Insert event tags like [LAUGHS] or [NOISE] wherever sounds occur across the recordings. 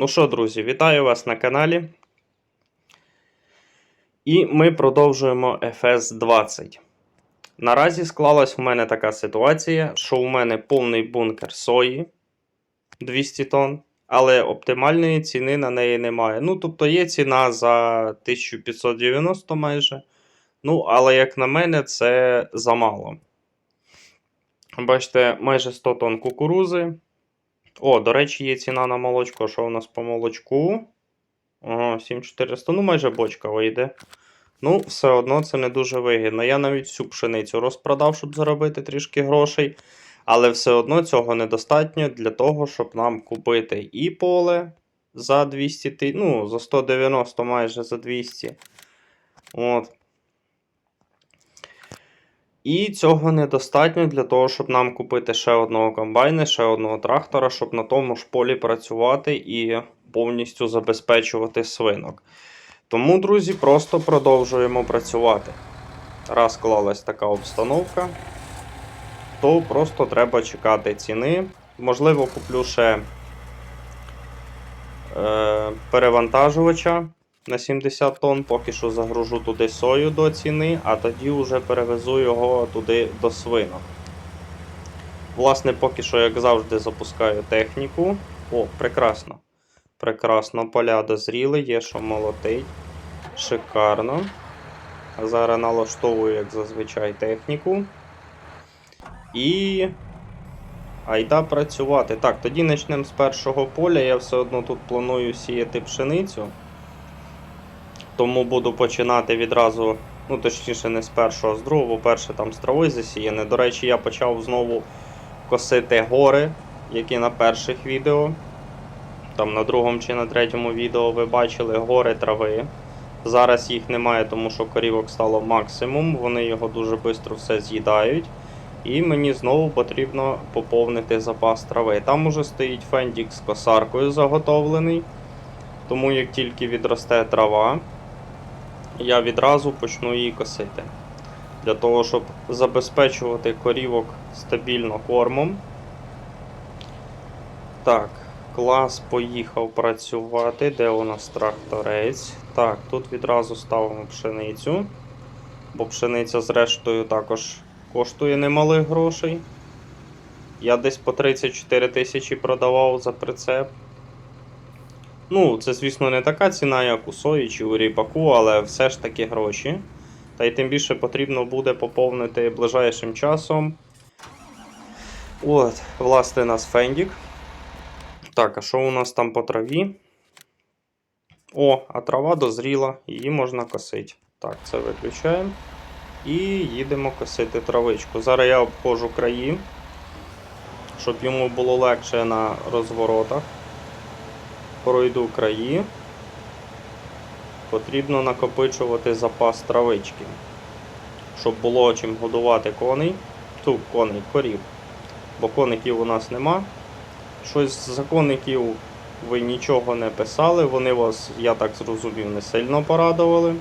Ну що, друзі, вітаю вас на каналі. І ми продовжуємо FS 20. Наразі склалась в мене така ситуація, що у мене повний бункер сої 200 тонн, але оптимальної ціни на неї немає. Ну, тобто є ціна за 1590 майже. Ну, але, як на мене, це замало. Бачите, майже 100 тонн кукурузи. О, до речі, є ціна на молочко. Що у нас по молочку? Ага, 7400, ну майже бочка вийде. Ну, все одно це не дуже вигідно. Я навіть всю пшеницю розпродав, щоб заробити трішки грошей. Але все одно цього недостатньо для того, щоб нам купити і поле за 200 ну, за 190 майже за 200. От. І цього недостатньо для того, щоб нам купити ще одного комбайна, ще одного трактора, щоб на тому ж полі працювати і повністю забезпечувати свинок. Тому, друзі, просто продовжуємо працювати. Раз склалась така обстановка, то просто треба чекати ціни. Можливо, куплю ще е, перевантажувача на 70 тонн, поки що загружу туди сою до ціни, а тоді вже перевезу його туди до свинок. Власне, поки що, як завжди, запускаю техніку. О, прекрасно. Прекрасно, поля дозріли, є що молотить. Шикарно. Зараз налаштовую, як зазвичай, техніку. І. Айда працювати. Так, тоді почнемо з першого поля. Я все одно тут планую сіяти пшеницю. Тому буду починати відразу, ну точніше, не з першого, а з другого, перше там з травою засіяне. До речі, я почав знову косити гори, які на перших відео. Там на другому чи на третьому відео ви бачили гори трави. Зараз їх немає, тому що корівок стало максимум. Вони його дуже швидко все з'їдають. І мені знову потрібно поповнити запас трави. Там уже стоїть фендік з косаркою заготовлений. Тому як тільки відросте трава, я відразу почну її косити. Для того, щоб забезпечувати корівок стабільно кормом. Так, клас поїхав працювати. Де у нас тракторець? Так, тут відразу ставимо пшеницю. Бо пшениця, зрештою, також коштує немалих грошей. Я десь по 34 тисячі продавав за прицеп. Ну, це, звісно, не така ціна, як у сої чи у ріпаку, але все ж таки гроші. Та й тим більше потрібно буде поповнити ближайшим часом. От, власне, нас фендік. Так, а що у нас там по траві? О, а трава дозріла, її можна косити. Так, це виключаємо. І їдемо косити травичку. Зараз я обходжу краї, щоб йому було легше на розворотах. Пройду краї. Потрібно накопичувати запас травички, щоб було чим годувати коней. Ту, коней, корів. Бо коників у нас нема. Щось з законників ви нічого не писали, вони вас, я так зрозумів, не сильно порадували.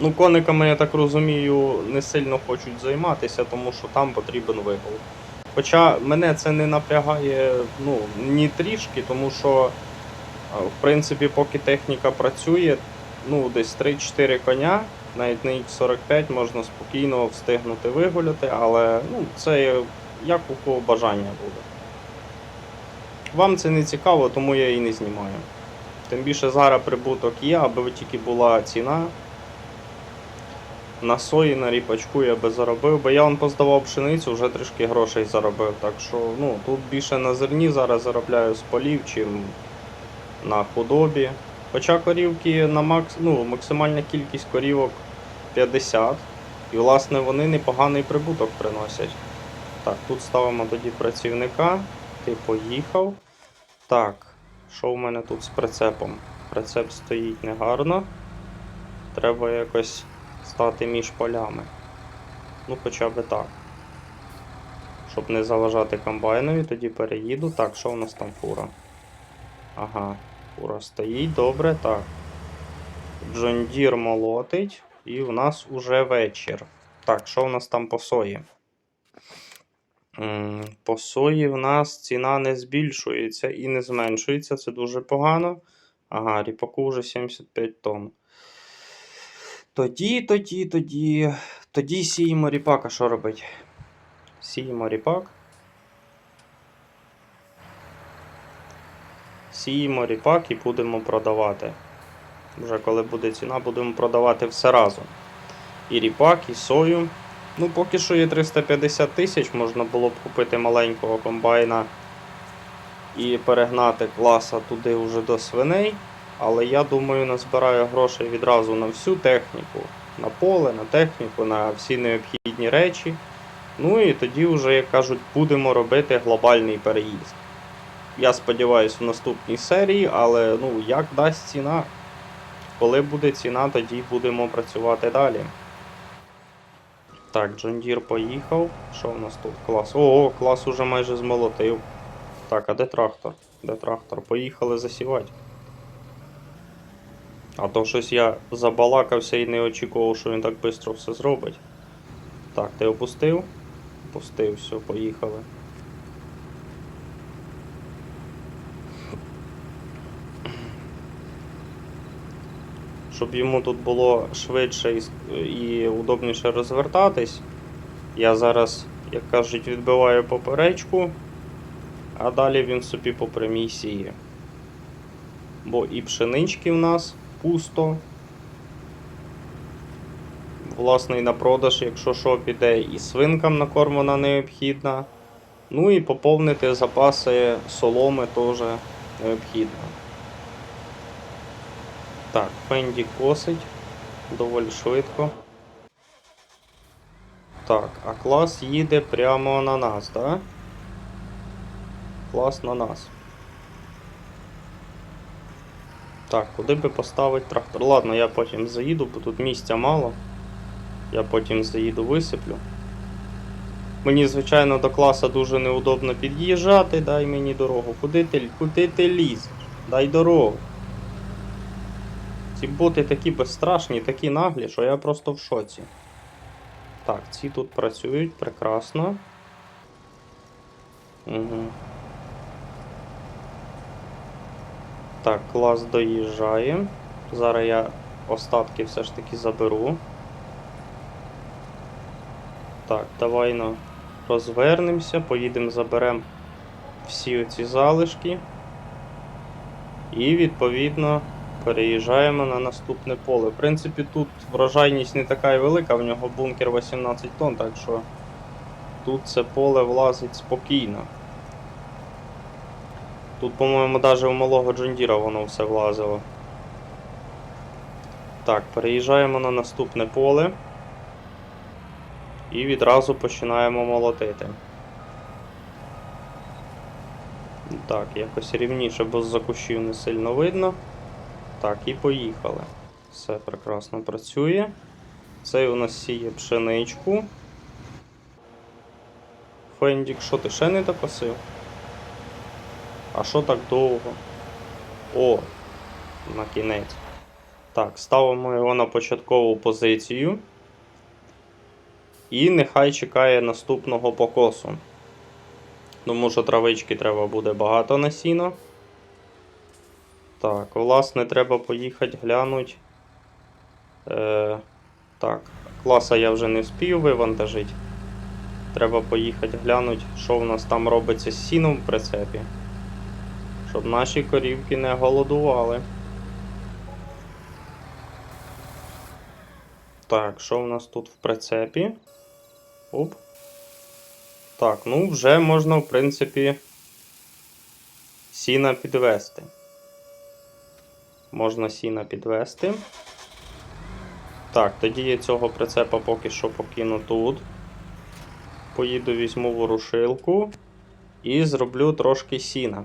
Ну, кониками, я так розумію, не сильно хочуть займатися, тому що там потрібен вигул. Хоча мене це не напрягає ну, ні трішки, тому що, в принципі, поки техніка працює, ну, десь 3-4 коня, навіть на X45 можна спокійно встигнути вигуляти, але ну, це як у кого бажання буде. Вам це не цікаво, тому я і не знімаю. Тим більше зараз прибуток є, аби тільки була ціна. На сої, на ріпачку я би заробив, бо я он поздавав пшеницю, вже трішки грошей заробив. Так що ну, тут більше на зерні зараз заробляю з полів, чим на худобі. Хоча корівки на макс... ну, максимальна кількість корівок 50. І власне вони непоганий прибуток приносять. Так, тут ставимо тоді працівника. Ти поїхав. Так, що в мене тут з прицепом? Прицеп стоїть негарно. Треба якось стати між полями. Ну, хоча б так. Щоб не заважати комбайнові, тоді переїду. Так, що у нас там фура? Ага, фура стоїть, добре, так. Джон Дір молотить, і в нас уже вечір. Так, що у нас там по сої? По сої в нас ціна не збільшується і не зменшується. Це дуже погано. Ага, ріпаку вже 75 тонн. Тоді, тоді, тоді. Тоді сіємо ріпака, що робить? Сіємо ріпак. Сіємо ріпак і будемо продавати. Вже коли буде ціна, будемо продавати все разом. І ріпак, і сою. Ну, поки що є 350 тисяч, можна було б купити маленького комбайна і перегнати класа туди вже до свиней. Але я думаю, назбираю грошей відразу на всю техніку, на поле, на техніку, на всі необхідні речі. Ну і тоді вже, як кажуть, будемо робити глобальний переїзд. Я сподіваюся, в наступній серії, але ну, як дасть ціна. Коли буде ціна, тоді будемо працювати далі. Так, Джон Дір поїхав. Що в нас тут? Клас. О, клас уже майже змолотив. Так, а де трактор? Де трактор? Поїхали засівати. А то щось я забалакався і не очікував, що він так швидко все зробить. Так, ти опустив? Опустив, все, поїхали. Щоб йому тут було швидше і, удобніше розвертатись, я зараз, як кажуть, відбиваю поперечку, а далі він собі по прямій. Бо і пшенички в нас пусто. Власне, і на продаж, якщо що, піде, і свинкам на корм вона необхідна. Ну і поповнити запаси соломи теж необхідно. Так, Фенді косить доволі швидко. Так, а клас їде прямо на нас, так? Клас на нас. Так, куди би поставити трактор? Ладно, я потім заїду, бо тут місця мало. Я потім заїду висиплю. Мені, звичайно, до класа дуже неудобно під'їжджати, дай мені дорогу. Куди ти, куди ти лізеш? Дай дорогу. Ці боти такі безстрашні, такі наглі, що я просто в шоці. Так, ці тут працюють прекрасно. Угу. Так, клас доїжджає. Зараз я остатки все ж таки заберу. Так, давай ну, розвернемося, поїдемо, заберемо всі оці залишки. І відповідно переїжджаємо на наступне поле. В принципі, тут врожайність не така і велика, в нього бункер 18 тонн, так що тут це поле влазить спокійно. Тут, по-моєму, навіть у малого Джондіра воно все влазило. Так, переїжджаємо на наступне поле. І відразу починаємо молотити. Так, якось рівніше, бо з-за кущів не сильно видно. Так, і поїхали. Все прекрасно працює. Цей у нас сіє пшеничку. Фендік, що ти ще не докосив? А що так довго? О, на кінець. Так, ставимо його на початкову позицію. І нехай чекає наступного покосу. Тому що травички треба буде багато на сіно. Так, власне, треба поїхати глянути. Е, так, класа я вже не вспію вивантажити. Треба поїхати глянути, що в нас там робиться з сіном в прицепі. Щоб наші корівки не голодували. Так, що в нас тут в прицепі? Оп. Так, ну вже можна, в принципі, сіна підвести. Можна сіна підвести. Так, тоді я цього прицепа поки що покину тут. Поїду, візьму ворушилку і зроблю трошки сіна.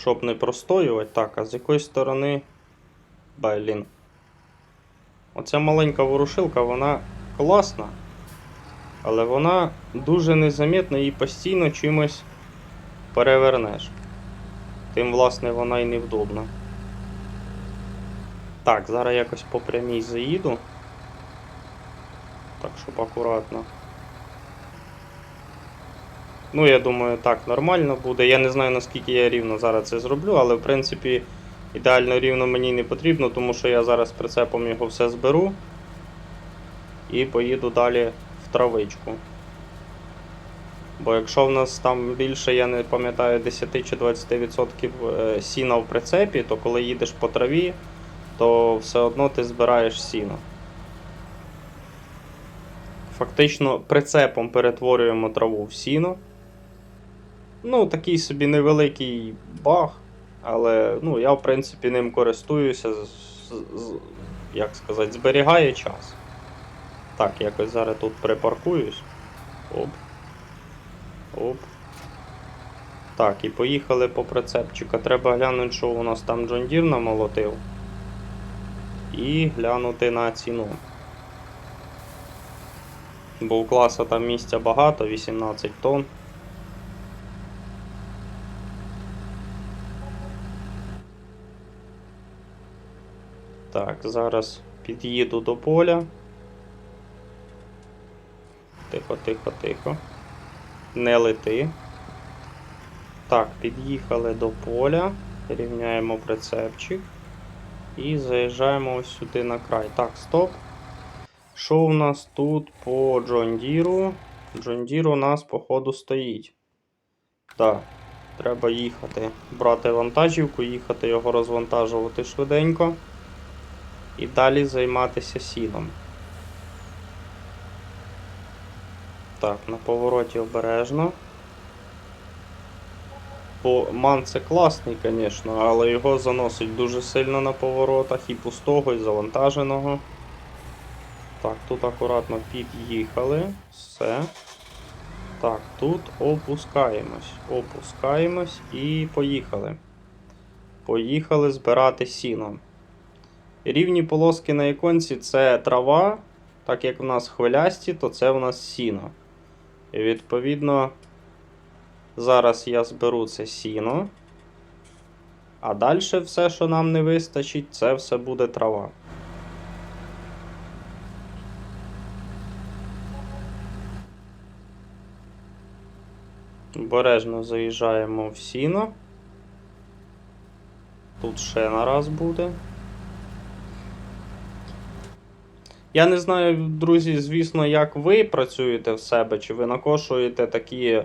Щоб не простоювати. Так, а з якої сторони. Блін. Оця маленька ворушилка, вона класна, але вона дуже незамітна і постійно чимось перевернеш. Тим, власне, вона і невдобна. Так, зараз якось по прямій заїду. Так, щоб акуратно. Ну, я думаю, так нормально буде. Я не знаю, наскільки я рівно зараз це зроблю, але в принципі ідеально рівно мені не потрібно, тому що я зараз прицепом його все зберу і поїду далі в травичку. Бо якщо в нас там більше, я не пам'ятаю, 10 чи 20% е, сіна в прицепі, то коли їдеш по траві, то все одно ти збираєш сіно. Фактично прицепом перетворюємо траву в сіно. Ну, такий собі невеликий баг, але ну, я, в принципі, ним користуюся, з, з, як сказати, зберігає час. Так, якось зараз тут припаркуюсь. Оп. Оп. Так, і поїхали по прицепчика. Треба глянути, що у нас там John Deere намолотив. І глянути на ціну. Бо у класа там місця багато, 18 тонн. Так, зараз під'їду до поля. Тихо, тихо, тихо. Не лети. Так, під'їхали до поля. Рівняємо прицепчик. І заїжджаємо ось сюди на край. Так, стоп. Що у нас тут по Джондіру? Джондір у нас, походу, стоїть. Так, треба їхати. Брати вантажівку, їхати його розвантажувати швиденько. І далі займатися сіном. Так, на повороті обережно. Бо ман це класний, звісно, але його заносить дуже сильно на поворотах і пустого, і завантаженого. Так, тут акуратно під'їхали. Все. Так, тут опускаємось. Опускаємось і поїхали. Поїхали збирати сіно. Рівні полоски на іконці це трава. Так як в нас хвилясті, то це в нас сіно. І відповідно, зараз я зберу це сіно. А далі все, що нам не вистачить, це все буде трава. Обережно заїжджаємо в сіно. Тут ще нараз буде. Я не знаю, друзі, звісно, як ви працюєте в себе, чи ви накошуєте такі е,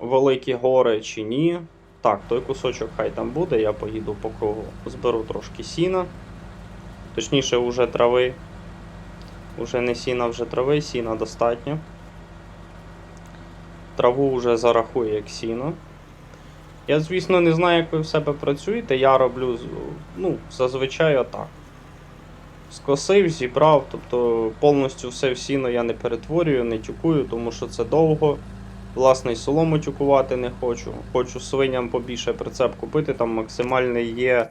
великі гори, чи ні. Так, той кусочок хай там буде, я поїду по кругу, зберу трошки сіна. Точніше, уже трави. Уже не сіна, вже трави, сіна достатньо. Траву вже зарахую як сіно. Я, звісно, не знаю, як ви в себе працюєте. Я роблю ну, зазвичай отак. Скосив, зібрав, тобто повністю все в сіно я не перетворюю, не тюкую, тому що це довго. Власне, солому тюкувати не хочу. Хочу свиням побільше прицеп купити. Там максимальний є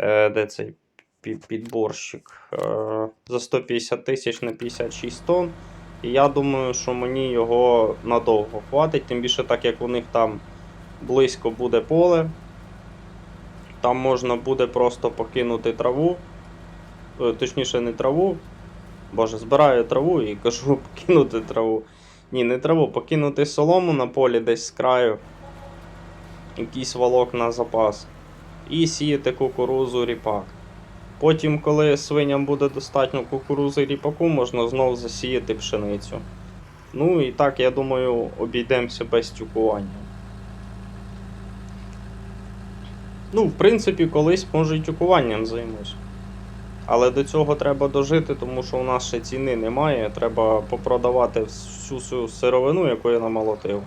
е, де цей підборщик е, за 150 тисяч на 56 тонн. І я думаю, що мені його надовго хватить, тим більше так як у них там близько буде поле. Там можна буде просто покинути траву. Е, Точніше, не траву. Боже, збираю траву і кажу [LAUGHS] покинути траву. Ні, не траву, покинути солому на полі десь з краю. Якийсь валок на запас. І сіяти кукурузу ріпак. Потім, коли свиням буде достатньо кукурузи ріпаку, можна знову засіяти пшеницю. Ну і так, я думаю, обійдемося без тюкування. Ну, в принципі, колись може й тюкуванням займусь. Але до цього треба дожити, тому що у нас ще ціни немає. Треба попродавати всю цю сировину, яку я намолотив.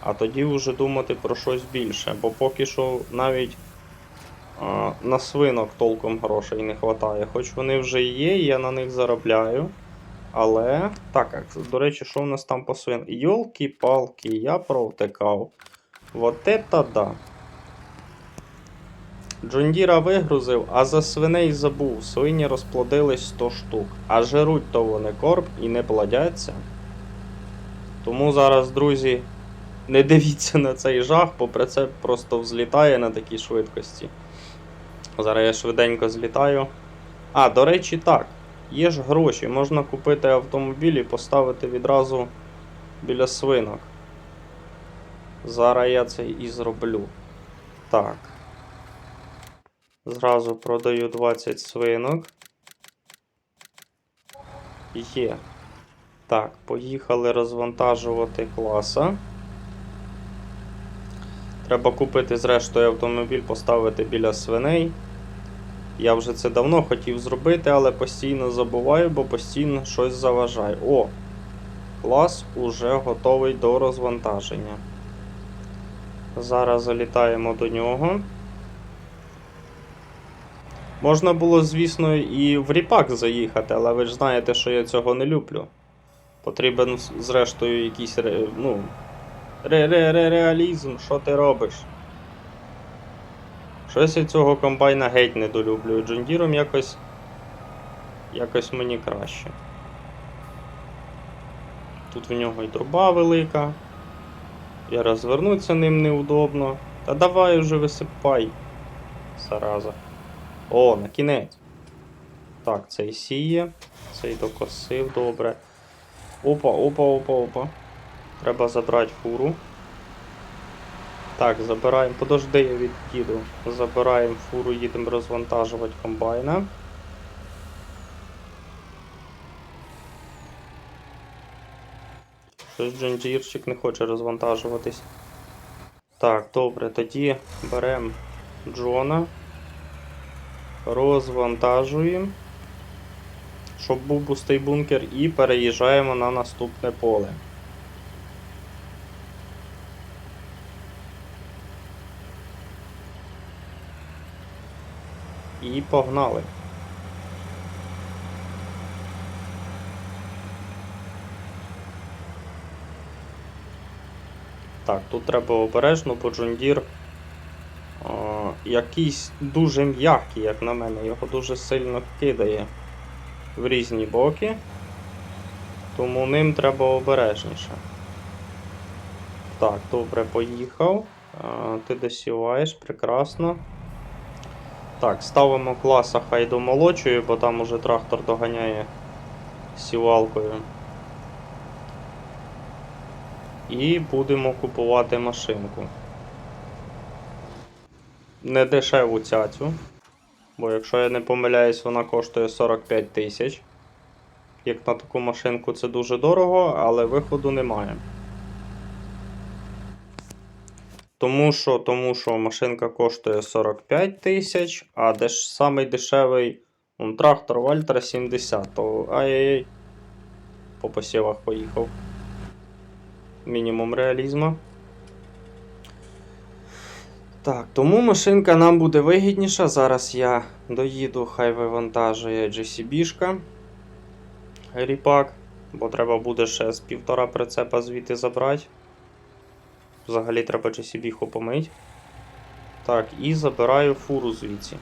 А тоді вже думати про щось більше. Бо поки що навіть а, на свинок толком грошей не вистачає. Хоч вони вже є, я на них заробляю. Але. Так, до речі, що в нас там по свин? Йолки-палки, я провтикав. Вот это да. Джондіра вигрузив, а за свиней забув. Свині розплодились 100 штук. А жируть то вони корм і не плодяться. Тому зараз, друзі, не дивіться на цей жах, бо прицеп просто взлітає на такій швидкості. Зараз я швиденько злітаю. А, до речі, так. Є ж гроші, можна купити автомобіль і поставити відразу біля свинок. Зараз я це і зроблю. Так. Зразу продаю 20 свинок. Є. Так, поїхали розвантажувати класа. Треба купити зрештою автомобіль, поставити біля свиней. Я вже це давно хотів зробити, але постійно забуваю, бо постійно щось заважає. О! Клас уже готовий до розвантаження. Зараз залітаємо до нього. Можна було, звісно, і в ріпак заїхати, але ви ж знаєте, що я цього не люблю. Потрібен, зрештою, якийсь ре, ну, ре, ре, ре, реалізм, що ти робиш? Щось я цього комбайна геть недолюблюю. Джондіром якось. Якось мені краще. Тут в нього і труба велика. І розвернутися ним неудобно. Та давай уже висипай. Зараза. О, на кінець. Так, цей сіє, цей докосив, добре. Опа, опа, опа, опа. Треба забрати фуру. Так, забираємо. Подожди, я від'їду. Забираємо фуру, їдемо розвантажувати комбайна. Щось Джинджірчик не хоче розвантажуватись. Так, добре, тоді беремо Джона. Розвантажуємо. Щоб був пустий бункер, і переїжджаємо на наступне поле. І погнали. Так, тут треба обережно, бо Джондір а, якийсь дуже м'який, як на мене, його дуже сильно кидає в різні боки. Тому ним треба обережніше. Так, добре, поїхав. Ти досіваєш, прекрасно. Так, ставимо класа хай домолочує, бо там уже трактор доганяє сівалкою. І будемо купувати машинку. Не дешеву цяцю. Бо якщо я не помиляюсь, вона коштує 45 тисяч. Як на таку машинку це дуже дорого, але виходу немає. Тому що, тому що машинка коштує 45 тисяч, а деш, самий дешевий он, трактор Вальтра 70, то ай-яй-яй. По посівах поїхав. Мінімум реалізму. Так, тому машинка нам буде вигідніша. Зараз я доїду, хай вивантажує GCB-шка. Ріпак, бо треба буде ще з півтора прицепа звідти забрати. Взагалі треба GCB помить. Так, і забираю фуру звідси.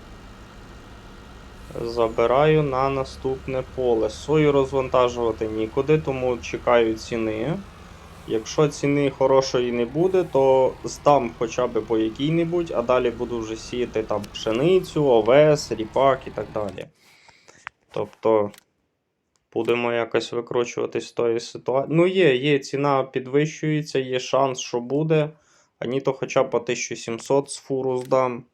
Забираю на наступне поле. Сою розвантажувати нікуди, тому чекаю ціни. Якщо ціни хорошої не буде, то здам хоча б по якій-небудь, а далі буду вже сіяти там пшеницю, овес, ріпак і так далі. Тобто будемо якось викручуватись з тої ситуації. Ну, є, є, ціна підвищується, є шанс, що буде. Ані то хоча б по 1700 з фуру здам.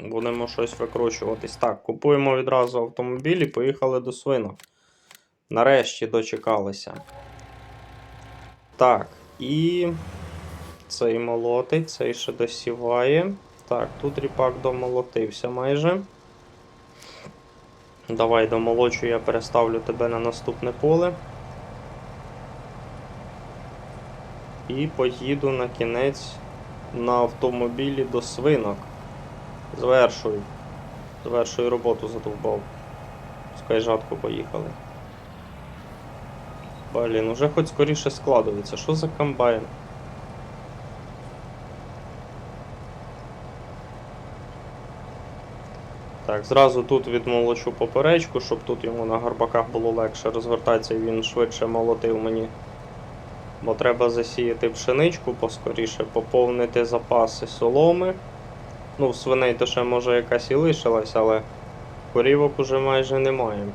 Будемо щось викручуватись. Так, купуємо відразу автомобіль і поїхали до свинок. Нарешті дочекалися. Так, і цей молотить, цей ще досіває. Так, тут ріпак домолотився майже. Давай домолочу, я переставлю тебе на наступне поле. І поїду на кінець на автомобілі до свинок. Звершую. Звершую роботу задовбав. Пускай жатку поїхали. Блін, уже хоч скоріше складується. Що за комбайн? Так, зразу тут відмолочу поперечку, щоб тут йому на горбаках було легше розвертатися і він швидше молотив мені. Бо треба засіяти пшеничку поскоріше, поповнити запаси соломи. Ну, в свиней то ще може якась і лишилась, але корівок уже майже немає.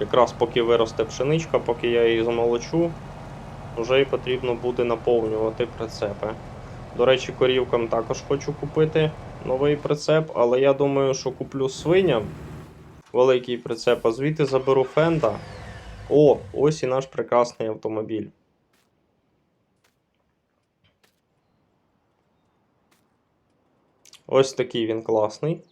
Якраз поки виросте пшеничка, поки я її замолочу, вже і потрібно буде наповнювати прицепи. До речі, корівкам також хочу купити новий прицеп, але я думаю, що куплю свиням великий прицеп, а звідти заберу фенда. О, ось і наш прекрасний автомобіль. Ось такий він класний.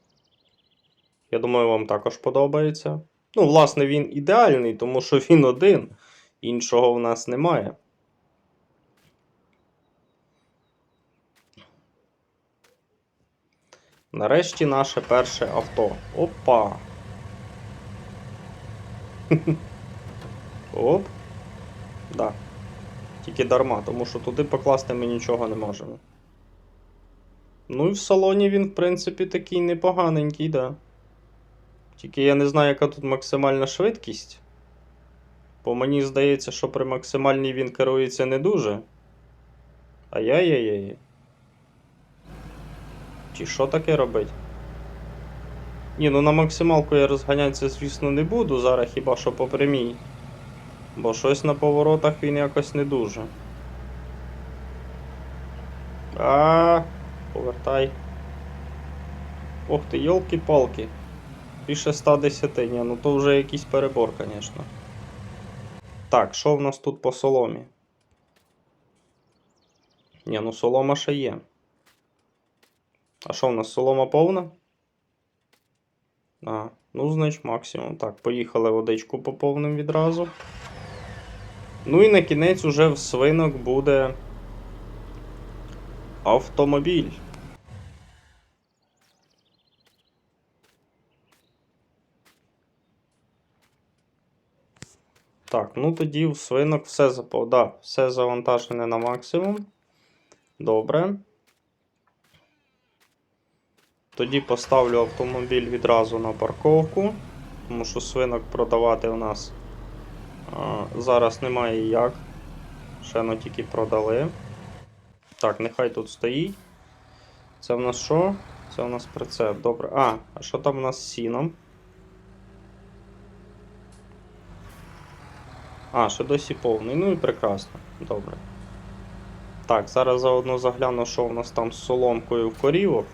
Я думаю, вам також подобається. Ну, власне, він ідеальний, тому що він один. Іншого в нас немає. Нарешті наше перше авто. Опа. [LAUGHS] Оп. Да. Тільки дарма, тому що туди покласти ми нічого не можемо. Ну і в салоні він, в принципі, такий непоганенький, да. Тільки я не знаю, яка тут максимальна швидкість. Бо мені здається, що при максимальній він керується не дуже. Ай-яй-яй-яй. Чи що таке робить? Ні, ну на максималку я розганятися, звісно, не буду. Зараз хіба що по прямій. Бо щось на поворотах він якось не дуже. А, повертай. Ох ти, йолки-палки. Більше 110, ні, ну то вже якийсь перебор, звісно. Так, що в нас тут по соломі? Ні, ну солома ще є. А що в нас солома повна? А, ну, значить, максимум. Так, поїхали водичку поповним відразу. Ну і на кінець уже в свинок буде автомобіль. Так, ну тоді в свинок все запов... да, все завантажене на максимум. Добре. Тоді поставлю автомобіль відразу на парковку, тому що свинок продавати у нас а, зараз немає як. Ще ну тільки продали. Так, нехай тут стоїть. Це в нас що? Це у нас прицеп. Добре. А, а що там у нас з сіном? А, ще досі повний. Ну і прекрасно. Добре. Так, зараз заодно загляну, що у нас там з соломкою корівок.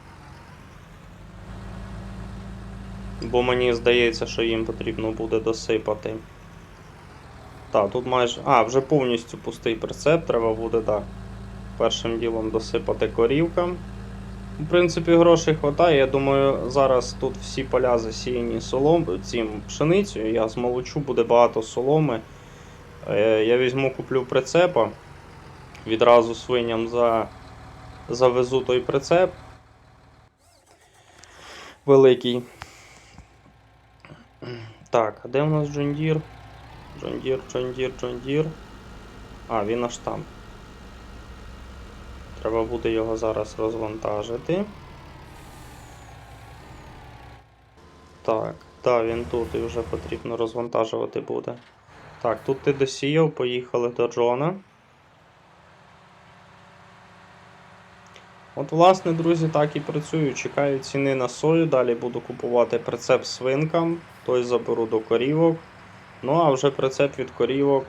Бо мені здається, що їм потрібно буде досипати. Так, тут майже. А, вже повністю пустий прицеп, треба буде, так. Першим ділом досипати корівкам. В принципі, грошей вистачає. Я думаю, зараз тут всі поля засіяні солом, цим пшеницею. Я змолочу, буде багато соломи. Е, Я візьму, куплю прицепа. Відразу свиням за... завезу той прицеп. Великий. Так, а де у нас Джондір? Джондір, Джондір, Джондір. А, він аж там. Треба буде його зараз розвантажити. Так, так, він тут і вже потрібно розвантажувати буде. Так, тут ти досіяв, поїхали до Джона. От, власне, друзі, так і працюю. Чекаю ціни на сою. Далі буду купувати прицеп свинкам, той заберу до корівок. Ну, а вже прицеп від корівок.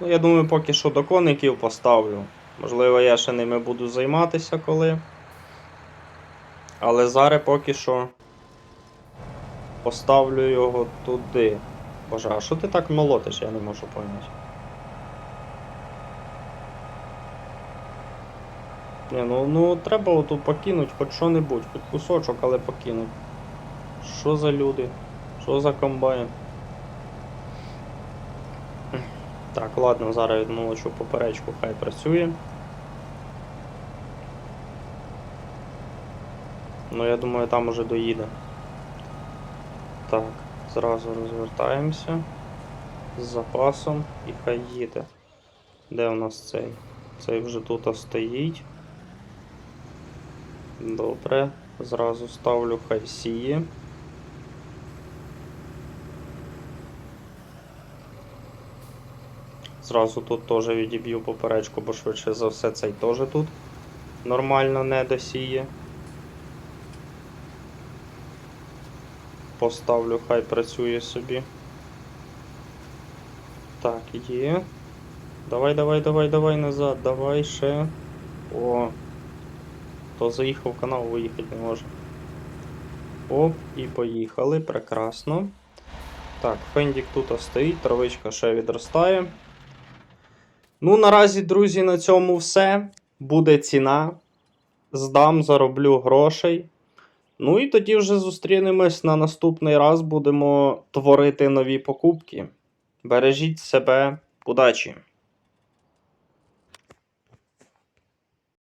Ну, я думаю, поки що до коників поставлю. Можливо, я ще ними буду займатися коли. Але зараз поки що поставлю його туди. Боже, а що ти так молотиш, я не можу поняти. Не, ну, ну треба отут покинуть хоч що-небудь, хоч кусочок, але покинуть. Що за люди? Що за комбайн? Так, ладно, зараз відмолочу поперечку, хай працює. Ну, я думаю, там уже доїде. Так, зразу розвертаємося з запасом і хай їде. Де у нас цей? Цей вже тут стоїть. Добре, зразу ставлю хай сіє. Зразу тут теж відіб'ю поперечку, бо швидше за все цей теж тут нормально не досіє. Поставлю, хай працює собі. Так, Є. Давай, давай, давай, давай назад, давай ще. О. То заїхав канал, виїхати не може. Оп, і поїхали. Прекрасно. Так, Фендік тут стоїть, травичка ще відростає. Ну, наразі, друзі, на цьому все. Буде ціна. Здам, зароблю грошей. Ну і тоді вже зустрінемось на наступний раз. Будемо творити нові покупки. Бережіть себе, удачі!